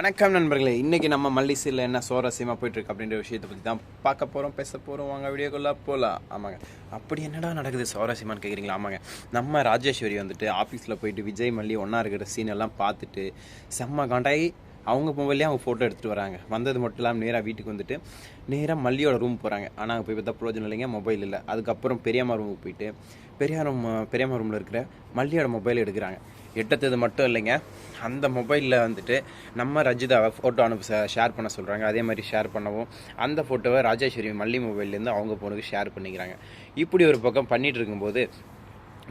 வணக்கம் நண்பர்களே. இன்றைக்கி நம்ம மல்லிசீரில் என்ன சுவாரஸ்யமாக போயிட்டுருக்கு அப்படின்ற விஷயத்தை பற்றி தான் பார்க்க போகிறோம் பேச போகிறோம் வாங்க வீடியோக்குள்ளே போகலாம் ஆமாங்க. அப்படி என்னடா நடக்குது சுவாரஸ்யமான்னு கேட்குறீங்களா ஆமாங்க. நம்ம ராஜேஸ்வரி வந்துட்டு ஆஃபீஸில் போயிட்டு விஜய் மல்லி ஒன்றா இருக்கிற சீன் எல்லாம் பார்த்துட்டு செம்ம காண்டாகி அவங்க மொபைல்லே அவங்க ஃபோட்டோ எடுத்துகிட்டு வராங்க. வந்தது மட்டும் இல்லாமல் நேராக வீட்டுக்கு வந்துட்டு நேராக மல்லியோட ரூம் போகிறாங்க ஆனால் அங்கே போய் பார்த்தா பிரோஜனம் இல்லைங்க மொபைல் இல்லை. அதுக்கப்புறம் பெரியம்மா ரூமுக்கு போயிட்டு பெரியார் ரூம் பெரியம்மா ரூமில் இருக்கிற மல்லியோட மொபைல் எடுக்கிறாங்க. எடுத்தது மட்டும் இல்லைங்க. அந்த மொபைலில் வந்துட்டு நம்ம ரஜிதாவை ஃபோட்டோ அனுப்ப ஷேர் பண்ண சொல்கிறாங்க அதே மாதிரி ஷேர் பண்ணவும். அந்த ஃபோட்டோவை ராஜேஸ்வரி மல்லி மொபைல்லேருந்து அவங்க பொண்ணுக்கு ஷேர் பண்ணிக்கிறாங்க. இப்படி ஒரு பக்கம் பண்ணிகிட்டு இருக்கும்போது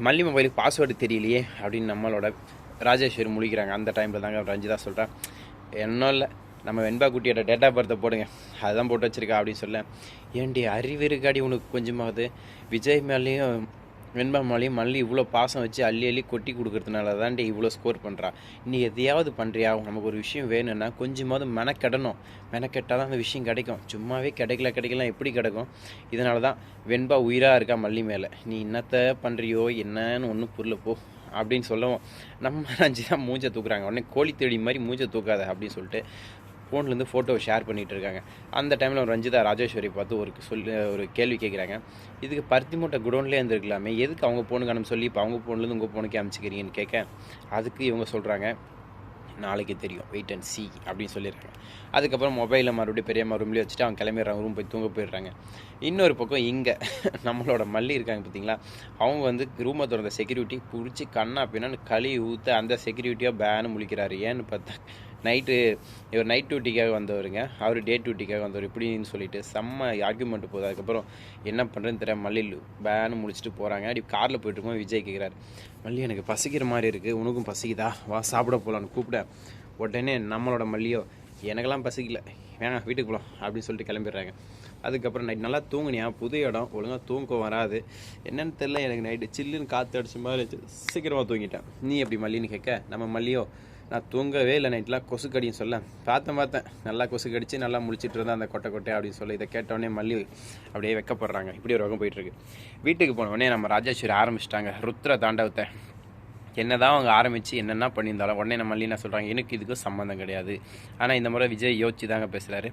மல்லி மொபைலுக்கு பாஸ்வேர்டு தெரியலையே அப்படின்னு நம்மளோட ராஜேஸ்வரி முழிக்கிறாங்க. அந்த டைமில் தாங்க ரஞ்சிதா சொல்கிறேன் இன்னும் இல்லை. நம்ம வெண்பா குட்டியோட டேட் ஆஃப் பர்த்தை போடுங்க. அதுதான் போட்டு வச்சுருக்கா அப்படின்னு சொல்ல ஏண்டி அறிவு இருக்காடி உனக்கு கொஞ்சமாவது. விஜய் மேலேயும் வெண்பா மேலேயும் மல்லி இவ்வளோ பாசம் வச்சு அள்ளி அள்ளி கொட்டி கொடுக்கறதுனால தான்டி இவ்வளோ ஸ்கோர் பண்ணுறா நீ எதையாவது பண்ணுறியா நமக்கு ஒரு விஷயம் வேணும்னா கொஞ்சமாவது மெனக்கெடணும். மெனக்கெட்டால் தான் அந்த விஷயம் கிடைக்கும். சும்மாவே கிடைக்கல கிடைக்கலாம் எப்படி கிடைக்கும்? இதனால தான் வெண்பா உயிராக இருக்கா மல்லி மேலே. நீ என்னத்த பண்ணுறியோ என்னன்னு ஒன்றும் புரியல போ அப்படின்னு சொல்லவும். நம்ம அஞ்சு தான் மூஞ்சை தூக்குறாங்க. உடனே கோழி தேடி மாதிரி மூஞ்சை தூக்காத அப்படின்னு சொல்லிட்டு ஃபோன்லேருந்து ஃபோட்டோவை ஷேர் பண்ணிகிட்டு இருக்காங்க அந்த டைமில் ரஞ்சிதா ராஜேஸ்வரி பார்த்து ஒரு சொல்லி ஒரு கேள்வி கேட்குறாங்க. இதுக்கு பருத்தி மூட்டை குடோன்லேயே இருந்திருக்கலாமே எதுக்கு அவங்க போனுக்கு அனுப்ப சொல்லி இப்போ அவங்க ஃபோன்லேருந்து உங்கள் ஃபோனுக்கு அனுப்பிச்சிக்கிறீங்கன்னு கேட்க அதுக்கு இவங்க சொல்கிறாங்க நாளைக்கு தெரியும் வெயிட் அண்ட் சி அப்படின்னு சொல்லியிருக்காங்க அதுக்கப்புறம் மொபைலில் மறுபடியும் பெரியம்மா ரூம்லேயே வச்சுட்டு அவங்க கிளம்பிடுறாங்க ரூம் போய் தூங்க போயிடுறாங்க. இன்னொரு பக்கம் இங்கே நம்மளோட மல்லி இருக்காங்க பார்த்தீங்களா? அவங்க வந்து ரூமை திறந்த செக்யூரிட்டி பிடிச்சி கண்ணா பின்னான்னு களி ஊற்ற அந்த செக்யூரிட்டியாக பேனு முழிக்கிறாரு. ஏன்னு பார்த்தா நைட்டு இவர் நைட் டியூட்டிக்காக வந்தவருங்க. அவர் டே டியூட்டிக்காக வந்தவர். இப்படின்னு சொல்லிட்டு செம்ம ஆர்குமெண்ட் போகுது. அதுக்கப்புறம் என்ன பண்ணுறேன்னு தெரியாம மல்லி பேனு முடிச்சுட்டு போகிறாங்க அப்படி காரில் போயிட்டு விஜய் கேட்குறாரு மல்லி எனக்கு பசிக்கிற மாதிரி இருக்குது உனக்கும் பசிக்குதா? வா சாப்பிட போகலான்னு கூப்பிட உடனே நம்மளோட மல்லியோ எனக்கெல்லாம் பசிக்கல. வேணாம் வீட்டுக்கு போகலாம் அப்படின்னு சொல்லிட்டு கிளம்பிடுறாங்க. அதுக்கப்புறம் நைட் நல்லா தூங்குனியா? புது இடம். ஒழுங்காக தூக்கம் வராது. என்னன்னு தெரில எனக்கு நைட்டு சில்லுன்னு காற்று அடிச்ச மாதிரி சீக்கிரமாக தூங்கிட்டேன். நீ எப்படி மல்லின்னு கேட்க? நம்ம மல்லியோ நான் தூங்கவே இல்லை நைட்லாம். கொசு கடின்னு சொல்ல. பார்த்தேன் பார்த்தேன். நல்லா கொசு கடிச்சு நல்லா முடிச்சுட்டு இருந்தேன் அந்த கொட்டை கொட்டை அப்படின்னு சொல்லி. இதை கேட்டவுடனே மல்லி அப்படியே வெக்கப்படுறாங்க. இப்படி ஒரு வகம் போயிட்டுருக்கு வீட்டுக்கு போன உடனே நம்ம ராஜேஸ்வரி ஆரம்பிச்சிட்டாங்க. ருத்ர தாண்டவத்தை. என்னதான் அவங்க ஆரம்பித்து என்னென்ன பண்ணியிருந்தாலும் உடனே நம்ம மல்லி என்ன சொல்கிறாங்க எனக்கு இதுக்கும் சம்மந்தம் கிடையாது. ஆனால் இந்த முறை விஜய் யோசிச்சு தாங்க பேசுகிறாரு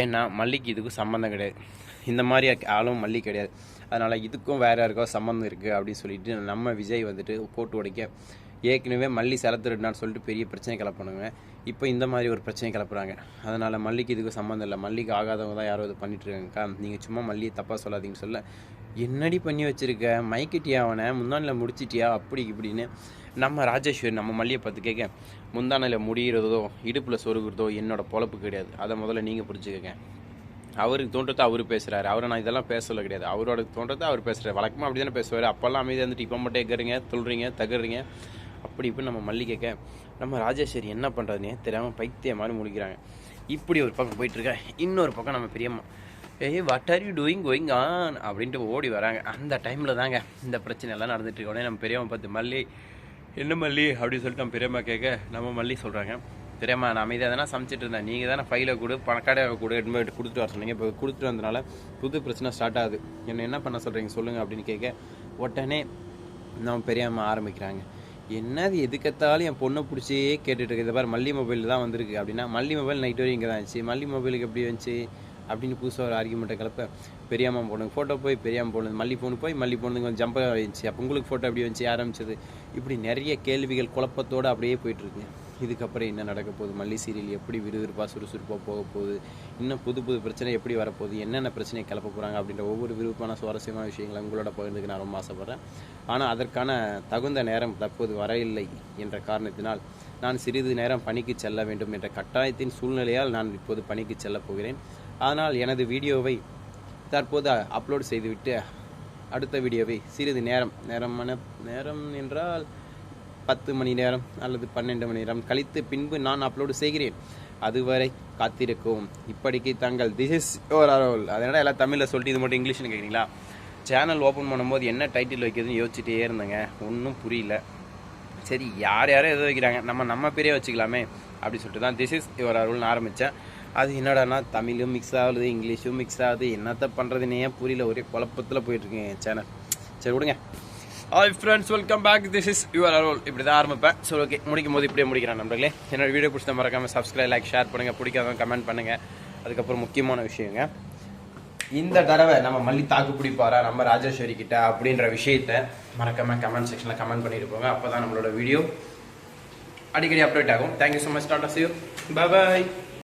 ஏன்னா மல்லிக்கு இதுக்கும் சம்மந்தம் கிடையாது. இந்த மாதிரி ஆளும் மல்லி கிடையாது. அதனால் இதுக்கும் வேறு யாருக்கோ சம்மந்தம் இருக்குது அப்படின்னு சொல்லிட்டு நம்ம விஜய் வந்துட்டு போட்டு உடைக்க ஏற்கனவே மல்லி செலத்துருடான்னு சொல்லிட்டு பெரிய பிரச்சனை கிளப்பணுங்க. இப்போ இந்த மாதிரி ஒரு பிரச்சனை கிளப்புறாங்க. அதனால் மல்லிக்கு இதுக்கு சம்மந்தம் இல்லை. மல்லிக்கு ஆகாதவங்க தான் யாரோ இது பண்ணிட்டு இருக்காங்கக்கா. நீங்கள் சும்மா மல்லியை தப்பாக சொல்லாதீங்கன்னு சொல்ல. என்னடி பண்ணி வச்சுருக்க? மைக்கிட்டியா அவனை? முந்தானில் முடிச்சிட்டியா? அப்படி இப்படின்னு நம்ம ராஜேஸ்வரி நம்ம மல்லியை பார்த்து கேட்க முந்தானில் முடிகிறதோ இடுப்பில் சொருகிறதோ என்னோட பொழப்பு கிடையாது. அதை முதல்ல நீங்கள் புரிஞ்சுக்கங்க. அவருக்கு தோன்றத்தை அவர் பேசுகிறாரு அவரை நான் இதெல்லாம் பேசல கிடையாது. அவரோட தோன்றதை அவர் பேசுகிறார் வழக்கமாக அப்படி தானே பேசுவார். அப்போல்லாம் அமைதியாக இருந்துட்டு இப்போ மட்டும் கேட்குறீங்க துள்ளுறீங்க தகுறீங்க அப்படி இப்படி நம்ம மல்லி கேட்க நம்ம ராஜேஸ்வரி என்ன பண்ணுறதுனே தெரியாமல் பைத்திய மாதிரி முடிக்கிறாங்க இப்படி ஒரு பக்கம் போயிட்டுருக்கேன் இன்னொரு பக்கம் நம்ம பெரியம்மா. ஏய் what are you doing going on அப்படின்ட்டு ஓடி வராங்க. அந்த டைமில் தாங்க இந்த பிரச்சனை எல்லாம் நடந்துட்டு உடனே நம்ம பெரியம்மா பார்த்து மல்லி என்ன மல்லி? அப்படின்னு சொல்லிட்டு நம்ம பெரியம்மா கேட்க நம்ம மல்லி சொல்கிறாங்க பெரியம்மா நான் அமைதியாக தானே சமைச்சிட்டு இருந்தேன். நீங்கள் தானே ஃபைலை கொடு பணக்காடை கொடு எடுத்து கொடுத்துட்டு வர சொன்னீங்க. இப்போ கொடுத்துட்டு வந்தனால புது பிரச்சனை ஸ்டார்ட் ஆகுது. என்ன என்ன பண்ண சொல்கிறீங்க சொல்லுங்கள் அப்படின்னு கேட்க உடனே நம்ம பெரியம்மா ஆரம்பிக்கிறாங்க. என்னது எதுக்கத்தாலும் என் பொண்ணை பிடிச்சே கேட்டுட்டு இருக்கு. இதை பாரு மல்லி மொபைல் தான் வந்திருக்கு. அப்படின்னா மல்லி மொபைல் நைட் வரையும் இங்கே தான் இருந்துச்சு. மல்லி மொபைலுக்கு எப்படி வந்துச்சு? அப்படின்னு புதுசாக ஒரு ஆர்குமெண்ட்டை கலப்ப. பெரியாம்மா போனது ஃபோட்டோ போய் பெரியாம்மா போனது மல்லி ஃபோனு போய் மல்லி பொண்ணுக்கு கொஞ்சம் ஜம்பாக இருந்துச்சு. அப்போ உங்களுக்கு ஃபோட்டோ எப்படி வந்துச்சு? ஆரம்பிச்சது இப்படி நிறைய கேள்விகள் குழப்பத்தோடு அப்படியே போயிட்டுருக்கு இதுக்கப்புறம் என்ன நடக்க போகுது? மல்லி சீரியல் எப்படி விறுவிறுப்பாக சுறுசுறுப்பாக போக போகுது? இன்னும் புது புது பிரச்சனை எப்படி வரப்போகுது? என்னென்ன பிரச்சனையை கிளப்ப போகிறாங்க அப்படின்ற ஒவ்வொரு விருப்பமான சுவாரஸ்யமான விஷயங்களை உங்களோட பகிர்ந்துக்கு நான் ரொம்ப ஆசைப்பட்றேன். ஆனால் அதற்கான தகுந்த நேரம் தற்போது வர இல்லை என்ற காரணத்தினால் நான் சிறிது நேரம் பணிக்கு செல்ல வேண்டும் என்ற கட்டாயத்தின் சூழ்நிலையால் நான் இப்போது பணிக்கு செல்லப் போகிறேன். ஆனால் எனது வீடியோவை தற்போது அப்லோட் செய்துவிட்டு அடுத்த வீடியோவை சிறிது நேரம் நேரமான நேரம் என்றால் பத்து மணி நேரம் அல்லது பன்னெண்டு மணி நேரம் கழித்து பின்பு நான் அப்லோடு செய்கிறேன். அதுவரை காத்திருக்கும் இப்படிக்கு தங்கள் திஸ் இஸ் யோர் அரோல் அதனால் எல்லாம் தமிழில் சொல்லிட்டு இது மட்டும் இங்கிலீஷ்னு கேட்குறீங்களா சேனல் ஓப்பன் பண்ணும்போது என்ன டைட்டில் வைக்கிறதுன்னு யோசிச்சுட்டே இருந்தேங்க. ஒன்றும் புரியல. சரி யார் யாரோ எதை வைக்கிறாங்க. நம்ம நம்ம பேரே வச்சுக்கலாமே அப்படி சொல்லிட்டு தான் திஸ் இஸ் யுவர் அருள்னு ஆரம்பித்தேன் அது என்னடானா தமிழும் மிக்ஸ் ஆகுது இங்கிலீஷும் மிக்ஸ் ஆகுது. என்னத்த பண்ணுறதுனே புரியல. ஒரே குழப்பத்தில் போயிட்டுருக்கேன் சேனல் சரி விடுங்க. Hi friends welcome back this is your அரோல் இப்படி தான் ஆரம்பிப்பேன். ஸோ ஓகே முடிக்கும் போது இப்படியே முடிக்கிறேன் நண்பர்களே. என்னோட வீடியோ பிடிச்ச மறக்காம சப்ஸ்கிரைப் லைக் ஷேர் பண்ணுங்கள் பிடிக்காதவங்க கமெண்ட் பண்ணுங்கள் அதுக்கப்புறம் முக்கியமான விஷயங்க. இந்த தடவை நம்ம மல்லி தாக்கு பிடிப்பாரா நம்ம ராஜேஸ்வரி கிட்ட அப்படின்ற விஷயத்த மறக்காமல் கமெண்ட் செக்ஷனில் கமெண்ட் பண்ணிட்டு போங்க. அப்போ தான் நம்மளோட வீடியோ அடிக்கடி அப்டேட் ஆகும். Thank you so much tata see you bye